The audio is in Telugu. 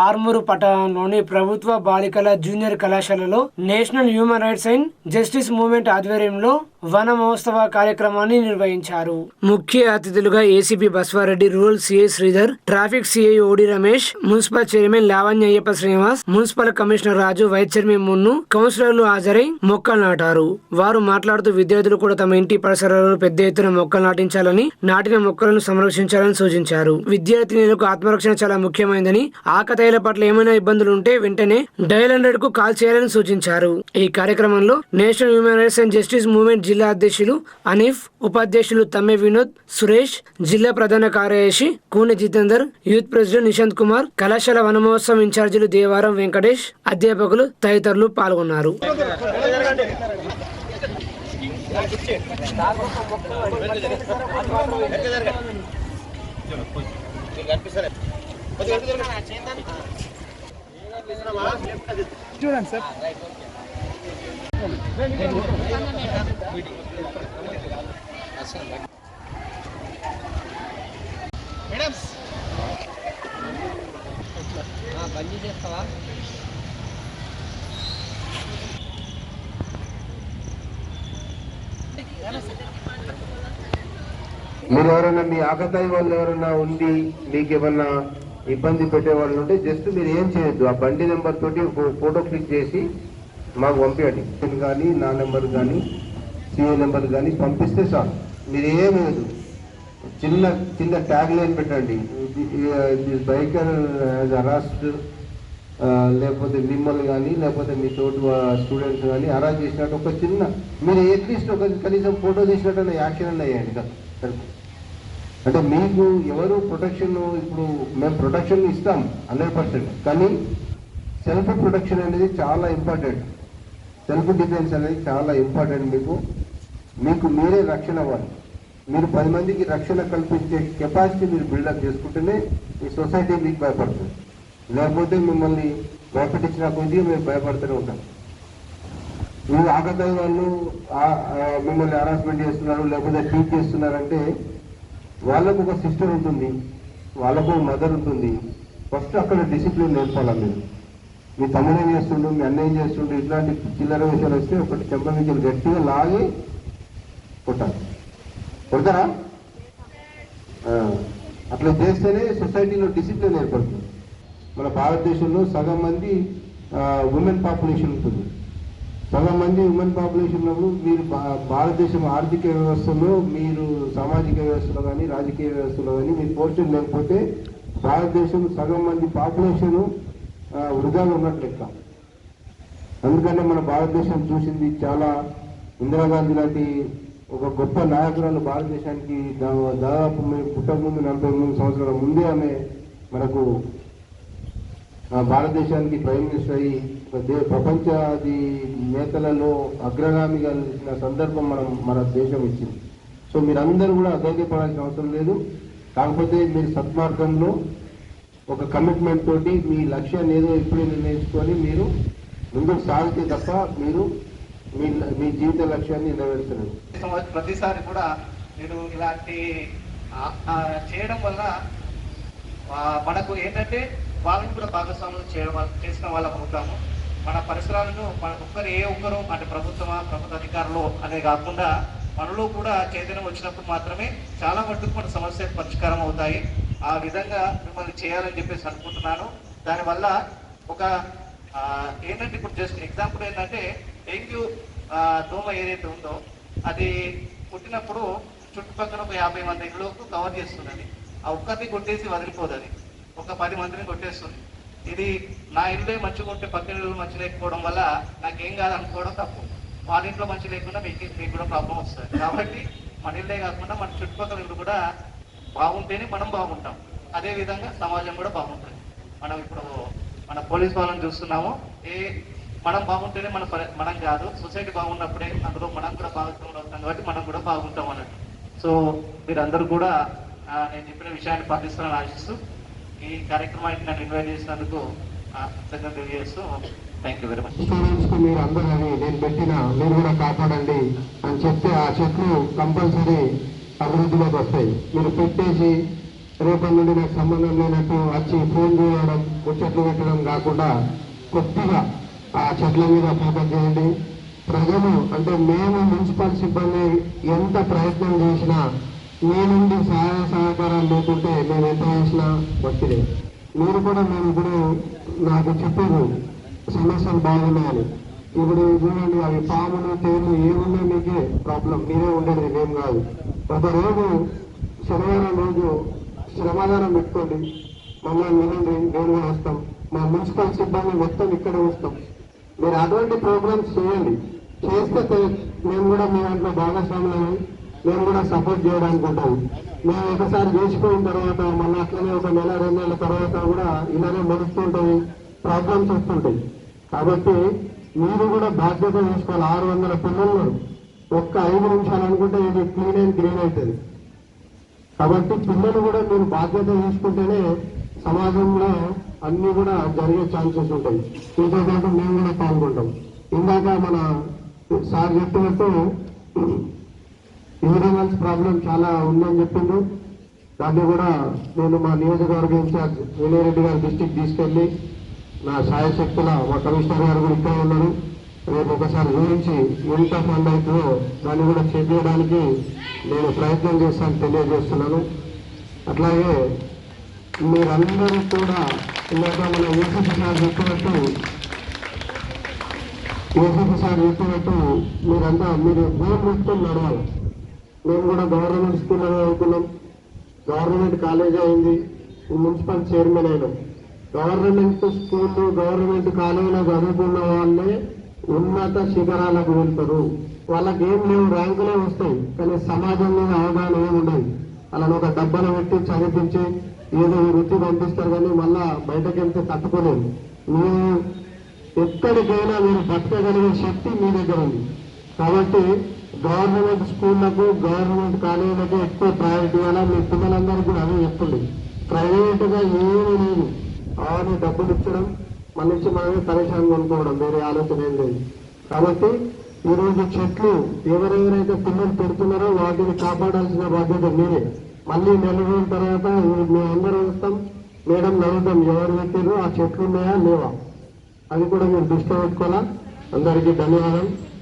ఆర్మూరు పట్టణంలోని ప్రభుత్వ బాలికల జూనియర్ కళాశాలలో national human rights and justice movement ఆధ్వర్యంలో వన మహోత్సవ కార్యక్రమాన్ని నిర్వహించారు. ముఖ్య అతిథులుగా ACP Baswareddy rural CI Sridhar traffic CI ఓడి Ramesh municipal chairman Lavanya Ayyappa Srinivas municipal commissioner Raju vice chairman Munnu కౌన్సిలర్లు హాజరై మొక్కలు నాటారు. వారు మాట్లాడుతూ విద్యార్థులు కూడా తమ ఇంటి పరిసరాలను పెద్ద ఎత్తున మొక్కలు నాటించాలని నాటిన మొక్కలను సంరక్షించాలని సూచించారు. విద్యార్థినులకు ఆత్మరక్షణ చాలా ముఖ్యమైనదని ఆకతాయిల పట్ల ఏమైనా ఇబ్బందులు ఉంటే వెంటనే డయల్ హండ్రెడ్కు కాల్ చేయాలని సూచించారు. ఈ కార్యక్రమంలో national human rights and justice movement జిల్లా అధ్యక్షులు అనీఫ్ ఉపాధ్యక్షులు తమ్మె వినోద్ సురేష్ జిల్లా ప్రధాన కార్యదర్శి కూనె జితేందర్ యూత్ ప్రెసిడెంట్ నిశాంత్ కుమార్ కళాశాల వనమహోత్సవం ఇన్ఛార్జీలు దేవారం వెంకటేష్ అధ్యాపకులు తదితరులు పాల్గొన్నారు. మీరు ఎవరైనా మీ ఆకతాయి వాళ్ళు ఎవరైనా ఉండి మీకు ఏమన్నా ఇబ్బంది పెట్టే వాళ్ళు ఉంటే జస్ట్ మీరు ఏం చేయొద్దు. ఆ బండి నెంబర్ తోటి ఫోటో క్లిక్ చేసి మాకు పంపించండి కానీ నా నెంబర్ కానీ సిఏ నెంబర్ కానీ పంపిస్తే చాలు. మీరు ఏం లేదు. చిన్న చిన్న ట్యాగ్ లైన్ పెట్టండి. బైకర్ అరాస్ట్ లేకపోతే మిమ్మల్ని కానీ లేకపోతే మీ తోటి స్టూడెంట్స్ కానీ అరాస్ట్ చేసినట్టు ఒక చిన్న మీరు అట్లీస్ట్ ఒక కనీసం ఫోటో తీసినట్టు యాక్షన్ అన్న వేయండి. అంటే మీకు ఎవరు ప్రొటెక్షన్ ఇప్పుడు మేము ప్రొటెక్షన్ ఇస్తాం హండ్రెడ్ పర్సెంట్. కానీ సెల్ఫ్ ప్రొటెక్షన్ అనేది చాలా ఇంపార్టెంట్. సెల్ఫ్ డిఫెన్స్ అనేది చాలా ఇంపార్టెంట్ మీకు. మీకు మీరే రక్షణ అవ్వాలి. మీరు పది మందికి రక్షణ కల్పించే కెపాసిటీ మీరు బిల్డప్ చేసుకుంటేనే ఈ సొసైటీ మీకు భయపడుతుంది. లేకపోతే మిమ్మల్ని భయపెట్టించిన కొద్దిగా మీరు భయపడుతూనే ఉంటాం. మీరు ఆగతాయి వాళ్ళు మిమ్మల్ని హరాస్మెంట్ చేస్తున్నారు లేకపోతే ట్రీట్ చేస్తున్నారంటే వాళ్ళకు ఒక సిస్టర్ ఉంటుంది వాళ్ళకు మదర్ ఉంటుంది. ఫస్ట్ అక్కడ డిసిప్లిన్ నేర్పాలా మీరు? మీ తమ్ముడు ఏం చేస్తుండు? మీ అన్నేం చేస్తుండు? ఇట్లాంటి చిల్లర విషయాలు వస్తే ఒకటి చెంప నుంచి గట్టిగా లాగి కొట్టాలి. కొడతారా? అట్లా చేస్తేనే సొసైటీలో డిసిప్లిన్ ఏర్పడుతుంది. మన భారతదేశంలో సగం మంది ఉమెన్ పాపులేషన్ ఉంటుంది. సగం మంది ఉమెన్ పాపులేషన్ మీరు భా- భారతదేశం ఆర్థిక వ్యవస్థలో మీరు సామాజిక వ్యవస్థలో కానీ రాజకీయ వ్యవస్థలో కానీ మీరు పోర్షన్ లేకపోతే భారతదేశం సగం మంది పాపులేషన్ వృధాగా ఉన్నట్లు లెక్క. అందుకనే మన భారతదేశం చూసింది చాలా ఇందిరాగాంధీ లాంటి ఒక గొప్ప నాయకురాలు భారతదేశానికి దాదాపు మేము పుట్టక ముందు నలభై మూడు సంవత్సరాల ముందే ఆమె మనకు భారతదేశానికి ప్రైమ్ మినిస్టర్ అయ్యి ప్రపంచాది నేతలలో అగ్రగామిగా నిలిచిన సందర్భం మనం మన దేశం ఇచ్చింది. సో మీరందరూ కూడా అధైర్యపడాల్సిన అవసరం లేదు. కాకపోతే మీరు సత్మార్గంలో ఒక కమిట్మెంట్ తోటి మీ లక్ష్యాన్ని ఏదో ఇప్పుడే నిర్ణయించుకొని మీరు ముందుకు సాగితే తప్ప మీరు మీ మీ జీవిత లక్ష్యాన్ని నెరవేర్చలేదు ప్రతిసారి కూడా మీరు ఇలాంటి చేయడం వల్ల మనకు ఏంటంటే వాళ్ళని కూడా భాగస్వాములు చేయడం చేసిన వాళ్ళం అవుతాము. మన పరిసరాలను మన ఒక్కరు ఏ ఒక్కరు అంటే ప్రభుత్వమా ప్రభుత్వ అధికారులు అనే కాకుండా మనలో కూడా చైతన్యం వచ్చినప్పుడు మాత్రమే చాలా మట్టుకు మన సమస్యలు పరిష్కారం అవుతాయి. ఆ విధంగా మిమ్మల్ని చేయాలని చెప్పేసి అనుకుంటున్నాను. దానివల్ల ఒక ఏంటంటే ఇప్పుడు జస్ట్ ఎగ్జాంపుల్ ఏంటంటే డెంగ్యూ దోమ ఏదైతే ఉందో అది పుట్టినప్పుడు చుట్టుపక్కల ఒక యాభై మంది ఇళ్ళకు కవర్ చేస్తున్నది ఆ ఒక్కరిని కొట్టేసి వదిలిపోదు అది ఒక పది మందిని కొట్టేస్తుంది. ఇది నా ఇల్లే మంచిగా ఉంటే పక్కన ఇల్లు మంచి లేకపోవడం వల్ల నాకేం కాదు అనుకోవడం తప్పు. వాళ్ళ ఇంట్లో మంచి లేకుండా మీకు మీకు కూడా ప్రాబ్లం వస్తుంది. కాబట్టి మన ఇల్లే కాకుండా మన చుట్టుపక్కల ఇల్లు కూడా బాగుంటేనే మనం బాగుంటాం. అదే విధంగా సమాజం కూడా బాగుంటుంది. మనం ఇప్పుడు మన పోలీస్ వాళ్ళని చూస్తున్నాము. ఏ మనం బాగుంటేనే మన మనం కాదు. సొసైటీ బాగున్నప్పుడే అందులో మనం కూడా భాగస్వాములు అవుతాం కాబట్టి మనం కూడా బాగుంటాం అన్నట్టు. సో మీరందరూ కూడా నేను చెప్పిన విషయాన్ని పాటిస్తానని ఆశిస్తూ ఈ కార్యక్రమానికి నన్ను ఇన్వైట్ చేసినందుకు కృతజ్ఞత తెలియజేస్తూ థ్యాంక్ యూ వెరీ మచ్. మీరు అందరూ అని నేను పెట్టిన మీరు కూడా కాపాడండి అని చెప్తే ఆ చెట్లు కంపల్సరీ అభివృద్ధిలోకి వస్తాయి. మీరు పెట్టేసి రేపటి నుండి నాకు సంబంధం లేనట్టు వచ్చి ఫోన్ చేయడం ముచ్చట్లు పెట్టడం కాకుండా కొద్దిగా ఆ చెట్ల మీద ఫోకస్ చేయండి. ప్రజలు అంటే మేము మున్సిపల్ సిబ్బంది ఎంత ప్రయత్నం చేసినా మీ నుండి సహాయ సహకారాలు లేకుంటే మేము ఎంత చేసినా భక్తిదే మీరు కూడా మేము ఇప్పుడు నాకు చెప్పారు సమస్యలు బాగున్నాయని. ఇప్పుడు చూడండి అవి పాములు తేలు ఏమున్నా మీకే ప్రాబ్లం మీరే ఉండేది ఏం కాదు. ఒక శనివారం రోజు శ్రమదానం పెట్టుకోండి. మమ్మల్ని వినండి నేను వస్తాం. మా మున్సిపల్ సిబ్బంది మొత్తం ఇక్కడ వస్తాం. మీరు అటువంటి ప్రోగ్రామ్స్ చేయండి. చేస్తే మేము కూడా మీ దాంట్లో భాగస్వాములని మేము కూడా సపోర్ట్ చేయడానికి ఉంటాము మేము ఒకసారి చేసిపోయిన తర్వాత మళ్ళీ అట్లనే ఒక నెల రెండు నెలల తర్వాత కూడా ఇలానే మరుస్తుంటాయి ప్రాబ్లమ్స్ వస్తుంటాయి. కాబట్టి మీరు కూడా బాధ్యత తీసుకోవాలి. ఆరు వందల పిల్లలు ఒక్క ఐదు నిమిషాలు అనుకుంటే ఇది క్లీన్ అండ్ గ్రీన్ అవుతుంది. కాబట్టి పిల్లలు కూడా మీరు బాధ్యత తీసుకుంటేనే సమాజంలో అన్ని కూడా జరిగే ఛాన్సెస్ ఉంటాయి. దీంతో పాటు మేము కూడా పాల్గొంటాం. ఇందాక మన సార్ చెప్పినట్టు యూరినల్స్ ప్రాబ్లం చాలా ఉందని చెప్పిండు. దాన్ని కూడా నేను మా నియోజకవర్గ ఇన్ఛార్జ్ వినయరెడ్డి గారి దృష్టికి తీసుకెళ్ళి నా సాయశక్తుల మా కమిషనర్ గారు కూడా ఇక్కడ ఉన్నారు. రేపు ఒకసారి ఊహించి ఎంత ఫండ్ అవుతుందో దాన్ని కూడా చేపించడానికి నేను ప్రయత్నం చేస్తాను తెలియజేస్తున్నాను. అట్లాగే మీరందరూ కూడా ఇందాక మన ఏసీపీ సార్ చెప్పినట్టు ఏసీపీ సార్ చెప్పినట్టు మీరంతా మీరు గోల్ పెట్టుకొని నడవాలి. మేము కూడా గవర్నమెంట్ స్కూల్లో చదువుకున్నాం. గవర్నమెంట్ కాలేజ్ అయింది. మున్సిపల్ చైర్మన్ అయినాం. గవర్నమెంట్ స్కూల్ గవర్నమెంట్ కాలేజీలో చదువుకున్న వాళ్ళే ఉన్నత శిఖరాలకు వెళ్తారు వాళ్ళకి ఏం లేవు ర్యాంకులే వస్తాయి. కానీ సమాజం మీద అవగాహన ఏమి ఉండదు. అలా ఒక డబ్బాలో పెట్టి చదివించి ఏదో వృత్తి పంపిస్తారు కానీ మళ్ళా బయటకు వెళ్తే తట్టుకోలేదు మీరు ఎక్కడికైనా మీరు బతకగలిగే శక్తి మీ దగ్గర ఉంది. కాబట్టి గవర్నమెంట్ స్కూళ్ళకు గవర్నమెంట్ కాలేజీలకు ఎక్కువ ప్రయారిటీ ఇవ్వాలా? మీ పిల్లలందరికీ కూడా అదే చెప్పండి ప్రైవేట్గా ఏమీ లేదు. అలానే డబ్బులు ఇచ్చడం మన నుంచి మనమే పరేషాన్ కొనుక్కోవడం వేరే ఆలోచన ఏం లేదు. కాబట్టి ఈరోజు చెట్లు ఎవరెవరైతే పిల్లలు పెడుతున్నారో వాటిని కాపాడాల్సిన బాధ్యత మీరే. మళ్ళీ నెల రోజుల తర్వాత మేము అందరం వస్తాం. మేడం నడుగుతాం ఎవరు పెట్టారు ఆ చెట్లు ఉన్నాయా లేవా? అది కూడా మీరు దృష్టిలో పెట్టుకోవాలా? అందరికీ ధన్యవాదాలు